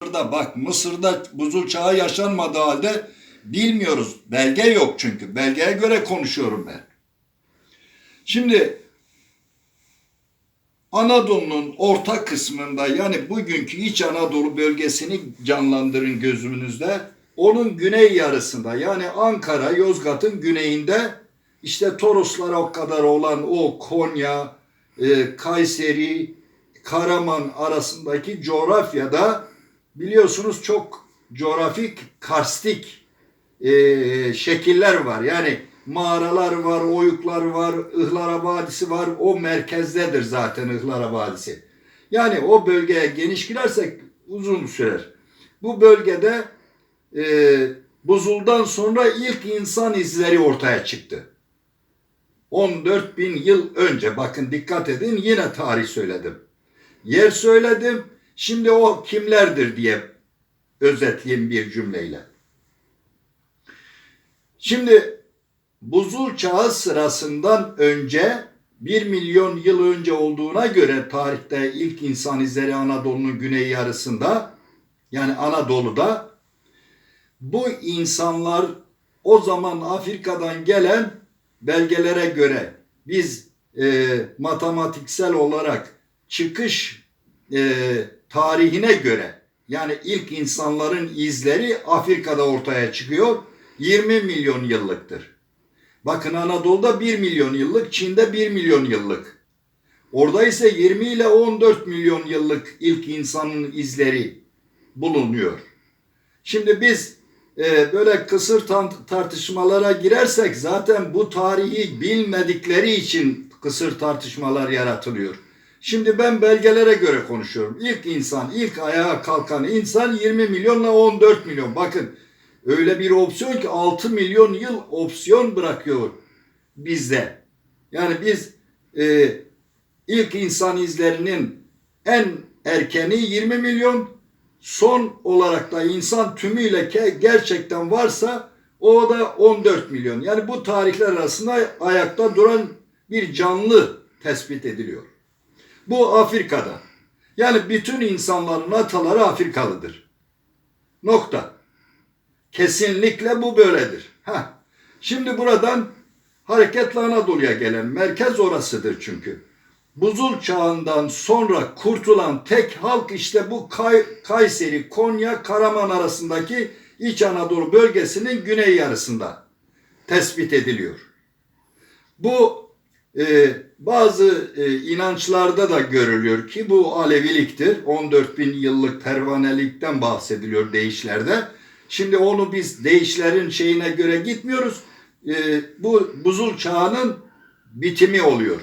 Mısır'da bak Mısır'da buzul çağı yaşanmadığı halde bilmiyoruz. Belge yok çünkü. Belgeye göre konuşuyorum ben. Şimdi Anadolu'nun orta kısmında yani bugünkü İç Anadolu bölgesini canlandırın gözümüzde. Onun güney yarısında yani Ankara, Yozgat'ın güneyinde işte Toroslara o kadar olan o Konya, e, Kayseri, Karaman arasındaki coğrafyada biliyorsunuz çok coğrafik karstik e, şekiller var. Yani mağaralar var, oyuklar var, Ihlara Vadisi var. O merkezdedir zaten Ihlara Vadisi. Yani o bölgeye geniş girersek uzun sürer. Bu bölgede e, buzuldan sonra ilk insan izleri ortaya çıktı. 14 bin yıl önce bakın dikkat edin yine tarih söyledim. Yer söyledim. Şimdi o kimlerdir diye özetleyeyim bir cümleyle. Şimdi buzul çağı sırasından önce 1 milyon yıl önce olduğuna göre tarihte ilk insan izleri Anadolu'nun güney yarısında yani Anadolu'da bu insanlar o zaman Afrika'dan gelen belgelere göre biz e, matematiksel olarak çıkış e, tarihine göre yani ilk insanların izleri Afrika'da ortaya çıkıyor. 20 milyon yıllıktır. Bakın Anadolu'da 1 milyon yıllık, Çin'de 1 milyon yıllık. Orada ise 20 ile 14 milyon yıllık ilk insanın izleri bulunuyor. Şimdi biz e, böyle kısır tartışmalara girersek zaten bu tarihi bilmedikleri için kısır tartışmalar yaratılıyor. Şimdi ben belgelere göre konuşuyorum. İlk insan, ilk ayağa kalkan insan 20 milyonla 14 milyon. Bakın öyle bir opsiyon ki 6 milyon yıl opsiyon bırakıyor bizde. Yani biz e, ilk insan izlerinin en erkeni 20 milyon, son olarak da insan tümüyle gerçekten varsa o da 14 milyon. Yani bu tarihler arasında ayakta duran bir canlı tespit ediliyor. Bu Afrika'da. Yani bütün insanların ataları Afrikalıdır. Nokta. Kesinlikle bu böyledir. Ha. Şimdi buradan hareketle Anadolu'ya gelen merkez orasıdır çünkü. Buzul çağından sonra kurtulan tek halk işte bu Kay Kayseri, Konya, Karaman arasındaki İç Anadolu bölgesinin güney yarısında tespit ediliyor. Bu e, bazı e, inançlarda da görülüyor ki bu Aleviliktir. 14 bin yıllık pervanelikten bahsediliyor deyişlerde. Şimdi onu biz deyişlerin şeyine göre gitmiyoruz. E, bu buzul çağının bitimi oluyor.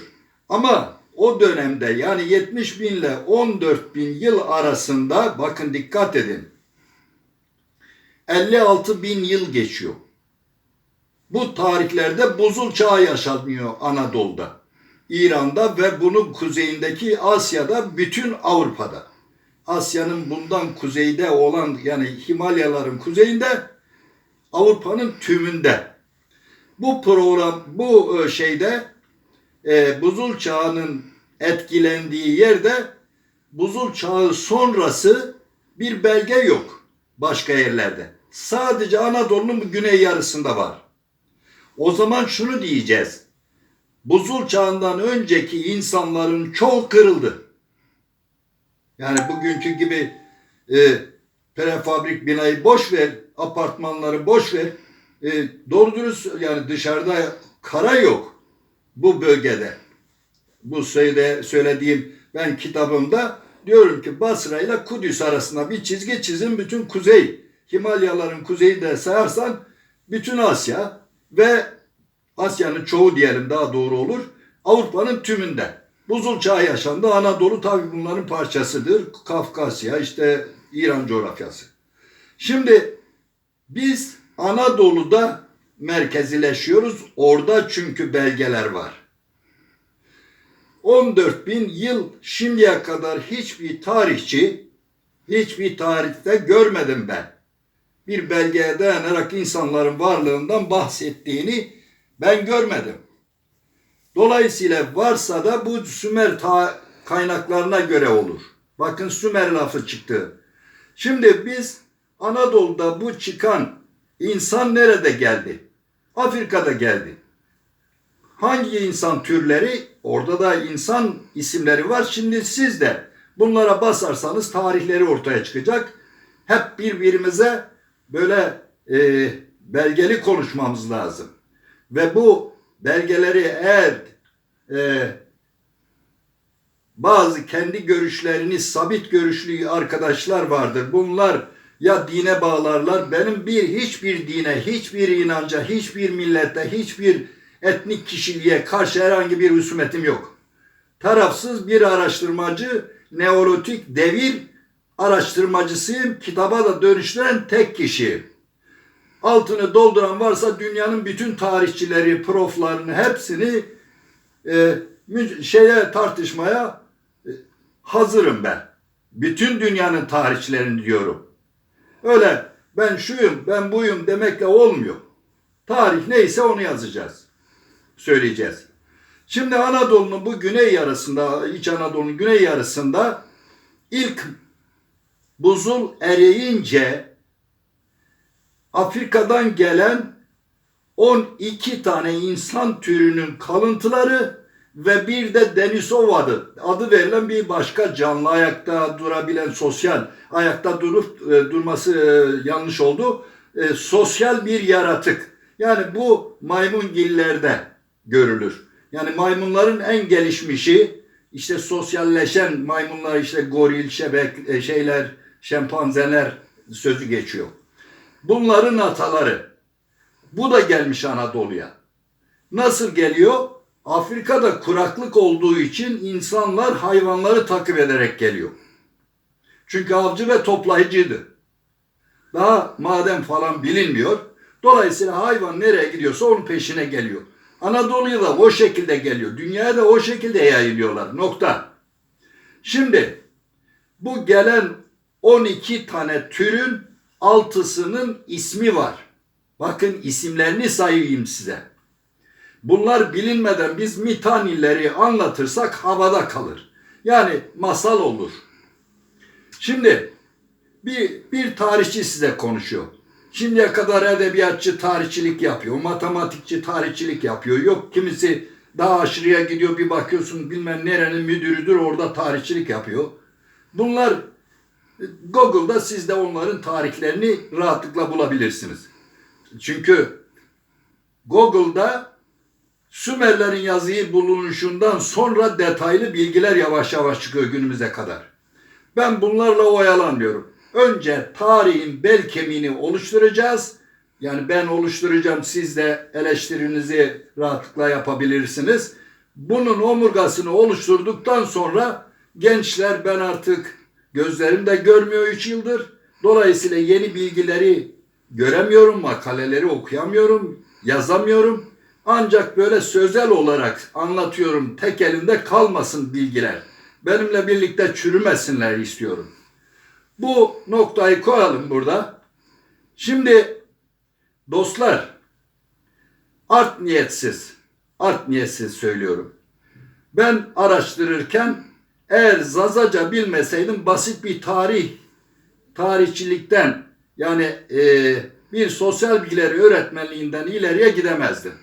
Ama o dönemde yani 70 bin ile 14 bin yıl arasında bakın dikkat edin. 56 bin yıl geçiyor. Bu tarihlerde buzul çağı yaşanıyor Anadolu'da. İran'da ve bunun kuzeyindeki Asya'da, bütün Avrupa'da. Asya'nın bundan kuzeyde olan yani Himalyaların kuzeyinde, Avrupa'nın tümünde. Bu program, bu e, şeyde e, buzul çağının etkilendiği yerde buzul çağı sonrası bir belge yok başka yerlerde. Sadece Anadolu'nun güney yarısında var. O zaman şunu diyeceğiz. Buzul çağından önceki insanların çoğu kırıldı. Yani bugünkü gibi e, prefabrik binayı boş ver, apartmanları boş ver. E, doğru dürüst yani dışarıda kara yok bu bölgede. Bu söyle, söylediğim ben kitabımda diyorum ki Basra ile Kudüs arasında bir çizgi çizin bütün kuzey. Himalyaların kuzeyi de sayarsan bütün Asya ve Asya'nın çoğu diyelim daha doğru olur. Avrupa'nın tümünde. Buzul çağı yaşandı. Anadolu tabi bunların parçasıdır. Kafkasya işte İran coğrafyası. Şimdi biz Anadolu'da merkezileşiyoruz. Orada çünkü belgeler var. 14 bin yıl şimdiye kadar hiçbir tarihçi hiçbir tarihte görmedim ben. Bir belgeye dayanarak insanların varlığından bahsettiğini ben görmedim. Dolayısıyla varsa da bu Sümer kaynaklarına göre olur. Bakın Sümer lafı çıktı. Şimdi biz Anadolu'da bu çıkan insan nerede geldi? Afrika'da geldi. Hangi insan türleri? Orada da insan isimleri var. Şimdi siz de bunlara basarsanız tarihleri ortaya çıkacak. Hep birbirimize böyle e, belgeli konuşmamız lazım. Ve bu belgeleri eğer e, bazı kendi görüşlerini sabit görüşlü arkadaşlar vardır. Bunlar ya dine bağlarlar. Benim bir hiçbir dine, hiçbir inanca, hiçbir millete, hiçbir etnik kişiliğe karşı herhangi bir husumetim yok. Tarafsız bir araştırmacı, neolitik devir araştırmacısıyım. Kitaba da dönüştüren tek kişi. Altını dolduran varsa dünyanın bütün tarihçileri, proflarını hepsini e, şeye tartışmaya e, hazırım ben. Bütün dünyanın tarihçilerini diyorum. Öyle ben şuyum, ben buyum demekle olmuyor. Tarih neyse onu yazacağız. Söyleyeceğiz. Şimdi Anadolu'nun bu güney yarısında, İç Anadolu'nun güney yarısında ilk buzul eriyince Afrika'dan gelen 12 tane insan türünün kalıntıları ve bir de Denisov adı, adı verilen bir başka canlı ayakta durabilen sosyal, ayakta durup e, durması e, yanlış oldu. E, sosyal bir yaratık. Yani bu maymungillerde görülür. Yani maymunların en gelişmişi işte sosyalleşen maymunlar işte goril, şebek, e, şeyler, şempanzeler sözü geçiyor. Bunların ataları. Bu da gelmiş Anadolu'ya. Nasıl geliyor? Afrika'da kuraklık olduğu için insanlar hayvanları takip ederek geliyor. Çünkü avcı ve toplayıcıydı. Daha maden falan bilinmiyor. Dolayısıyla hayvan nereye gidiyorsa onun peşine geliyor. Anadolu'ya da o şekilde geliyor. Dünyaya da o şekilde yayılıyorlar. Nokta. Şimdi bu gelen 12 tane türün altısının ismi var. Bakın isimlerini sayayım size. Bunlar bilinmeden biz mitanilleri anlatırsak havada kalır. Yani masal olur. Şimdi bir, bir tarihçi size konuşuyor. Şimdiye kadar edebiyatçı tarihçilik yapıyor, matematikçi tarihçilik yapıyor. Yok kimisi daha aşırıya gidiyor bir bakıyorsun bilmem nerenin müdürüdür orada tarihçilik yapıyor. Bunlar Google'da siz de onların tarihlerini rahatlıkla bulabilirsiniz. Çünkü Google'da Sümerlerin yazıyı bulunuşundan sonra detaylı bilgiler yavaş yavaş çıkıyor günümüze kadar. Ben bunlarla oyalanmıyorum. Önce tarihin bel kemiğini oluşturacağız. Yani ben oluşturacağım siz de eleştirinizi rahatlıkla yapabilirsiniz. Bunun omurgasını oluşturduktan sonra gençler ben artık gözlerim de görmüyor 3 yıldır. Dolayısıyla yeni bilgileri göremiyorum, makaleleri okuyamıyorum, yazamıyorum. Ancak böyle sözel olarak anlatıyorum. Tek elinde kalmasın bilgiler. Benimle birlikte çürümesinler istiyorum. Bu noktayı koyalım burada. Şimdi dostlar art niyetsiz, art niyetsiz söylüyorum. Ben araştırırken eğer Zazaca bilmeseydim basit bir tarih, tarihçilikten yani e, bir sosyal bilgileri öğretmenliğinden ileriye gidemezdim.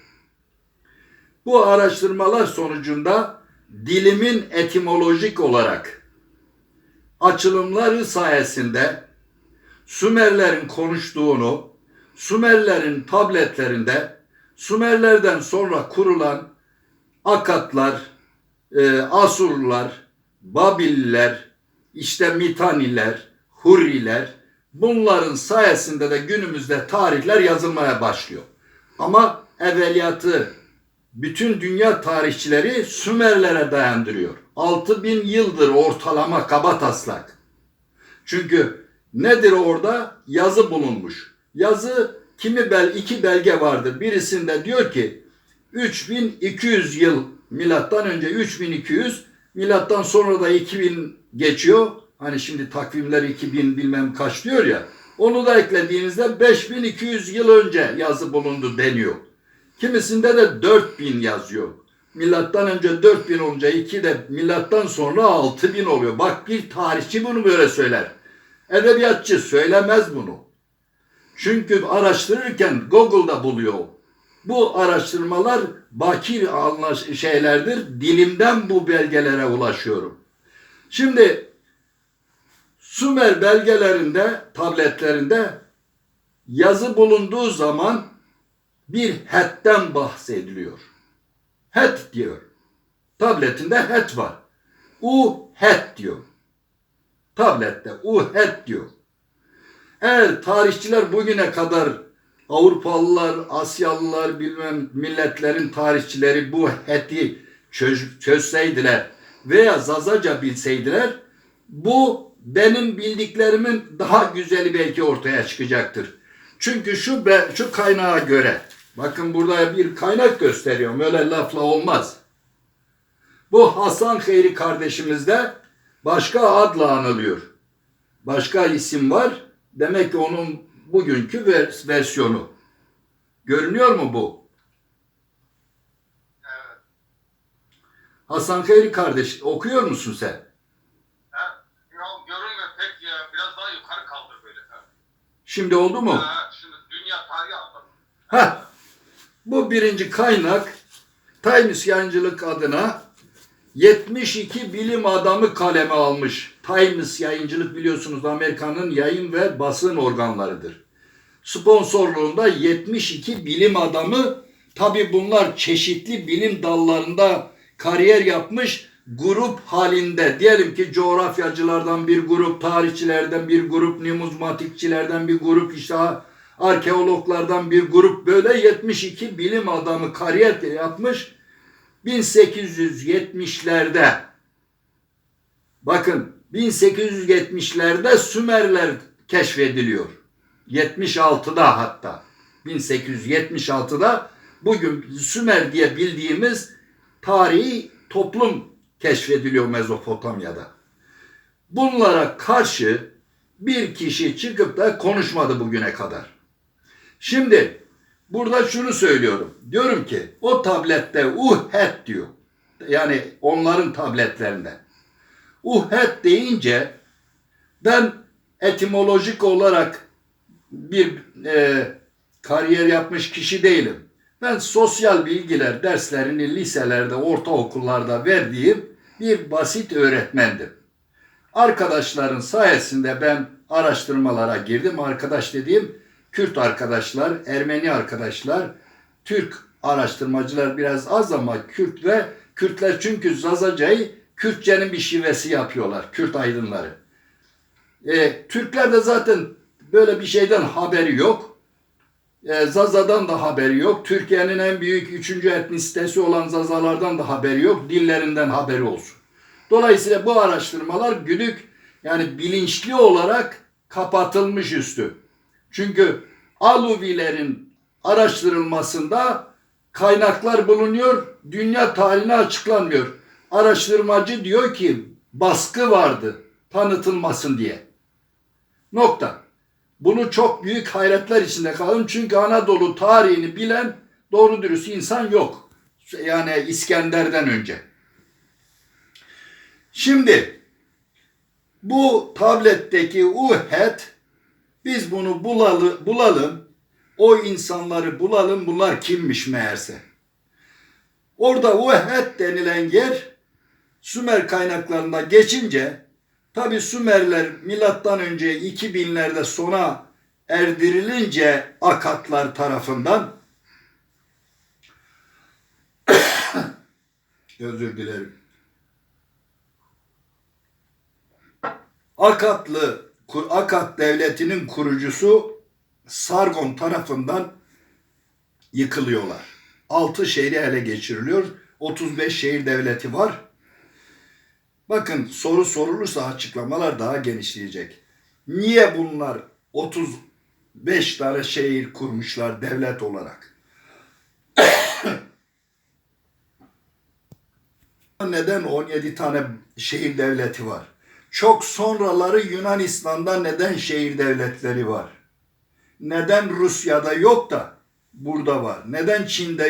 Bu araştırmalar sonucunda dilimin etimolojik olarak açılımları sayesinde Sümerlerin konuştuğunu, Sümerlerin tabletlerinde, Sümerlerden sonra kurulan Akatlar, e, Asurlular, Babililer, işte Mitaniler, Hurriler bunların sayesinde de günümüzde tarihler yazılmaya başlıyor. Ama evveliyatı bütün dünya tarihçileri Sümerlere dayandırıyor. 6000 yıldır ortalama kaba taslak. Çünkü nedir orada? Yazı bulunmuş. Yazı kimi bel iki belge vardır. Birisinde diyor ki 3200 yıl milattan önce 3200 milattan sonra da 2000 geçiyor. Hani şimdi takvimler 2000 bilmem kaç diyor ya. Onu da eklediğinizde 5200 yıl önce yazı bulundu deniyor. Kimisinde de 4000 yazıyor. Milattan önce 4000 olunca 2 de milattan sonra 6000 oluyor. Bak bir tarihçi bunu böyle söyler. Edebiyatçı söylemez bunu. Çünkü araştırırken Google'da buluyor. Bu araştırmalar bakir anlaş- şeylerdir. Dilimden bu belgelere ulaşıyorum. Şimdi Sümer belgelerinde, tabletlerinde yazı bulunduğu zaman bir hetten bahsediliyor. Het diyor. Tabletinde het var. U het diyor. Tablette u het diyor. Eğer tarihçiler bugüne kadar Avrupalılar, Asyalılar, bilmem milletlerin tarihçileri bu heti çöz, çözseydiler veya Zazaca bilseydiler bu benim bildiklerimin daha güzeli belki ortaya çıkacaktır. Çünkü şu be, şu kaynağa göre bakın burada bir kaynak gösteriyorum. Öyle lafla olmaz. Bu Hasan Heyri kardeşimiz de başka adla anılıyor. Başka isim var. Demek ki onun bugünkü vers- versiyonu. Görünüyor mu bu? Evet. Hasan Heyri kardeş okuyor musun sen? Ha, ya görünmüyor pek ya. Biraz daha yukarı kaldır böyle. Ha. Şimdi oldu mu? Ha, şimdi dünya tarihi anlat. Ha, bu birinci kaynak Times Yayıncılık adına 72 bilim adamı kaleme almış. Times Yayıncılık biliyorsunuz Amerika'nın yayın ve basın organlarıdır. Sponsorluğunda 72 bilim adamı tabi bunlar çeşitli bilim dallarında kariyer yapmış grup halinde diyelim ki coğrafyacılardan bir grup, tarihçilerden bir grup, numizmatikçilerden bir grup, işte arkeologlardan bir grup böyle 72 bilim adamı kariyer yapmış 1870'lerde bakın 1870'lerde Sümerler keşfediliyor. 76'da hatta 1876'da bugün Sümer diye bildiğimiz tarihi toplum keşfediliyor Mezopotamya'da. Bunlara karşı bir kişi çıkıp da konuşmadı bugüne kadar. Şimdi burada şunu söylüyorum. Diyorum ki o tablette uhet diyor. Yani onların tabletlerinde. Uhet deyince ben etimolojik olarak bir e, kariyer yapmış kişi değilim. Ben sosyal bilgiler derslerini liselerde, ortaokullarda verdiğim bir basit öğretmendim. Arkadaşların sayesinde ben araştırmalara girdim. Arkadaş dediğim Kürt arkadaşlar, Ermeni arkadaşlar, Türk araştırmacılar biraz az ama Kürt ve Kürtler çünkü Zazaca'yı Kürtçenin bir şivesi yapıyorlar. Kürt aydınları. E, Türkler de zaten böyle bir şeyden haberi yok. E, Zaza'dan da haberi yok. Türkiye'nin en büyük üçüncü etnisitesi olan Zazalardan da haberi yok. Dillerinden haberi olsun. Dolayısıyla bu araştırmalar güdük yani bilinçli olarak kapatılmış üstü. Çünkü Aluvilerin araştırılmasında kaynaklar bulunuyor, dünya tarihine açıklanmıyor. Araştırmacı diyor ki baskı vardı tanıtılmasın diye. Nokta. Bunu çok büyük hayretler içinde kalın çünkü Anadolu tarihini bilen doğru dürüst insan yok. Yani İskender'den önce. Şimdi bu tabletteki uhet biz bunu bulalı, bulalım. O insanları bulalım. Bunlar kimmiş meğerse. Orada uhet denilen yer Sümer kaynaklarında geçince tabi Sümerler milattan önce 2000'lerde sona erdirilince Akatlar tarafından özür dilerim. Akatlı Akat devletinin kurucusu Sargon tarafından yıkılıyorlar. 6 şehri ele geçiriliyor. 35 şehir devleti var. Bakın soru sorulursa açıklamalar daha genişleyecek. Niye bunlar 35 tane şehir kurmuşlar devlet olarak? Neden 17 tane şehir devleti var? Çok sonraları Yunanistan'da neden şehir devletleri var? Neden Rusya'da yok da burada var? Neden Çin'de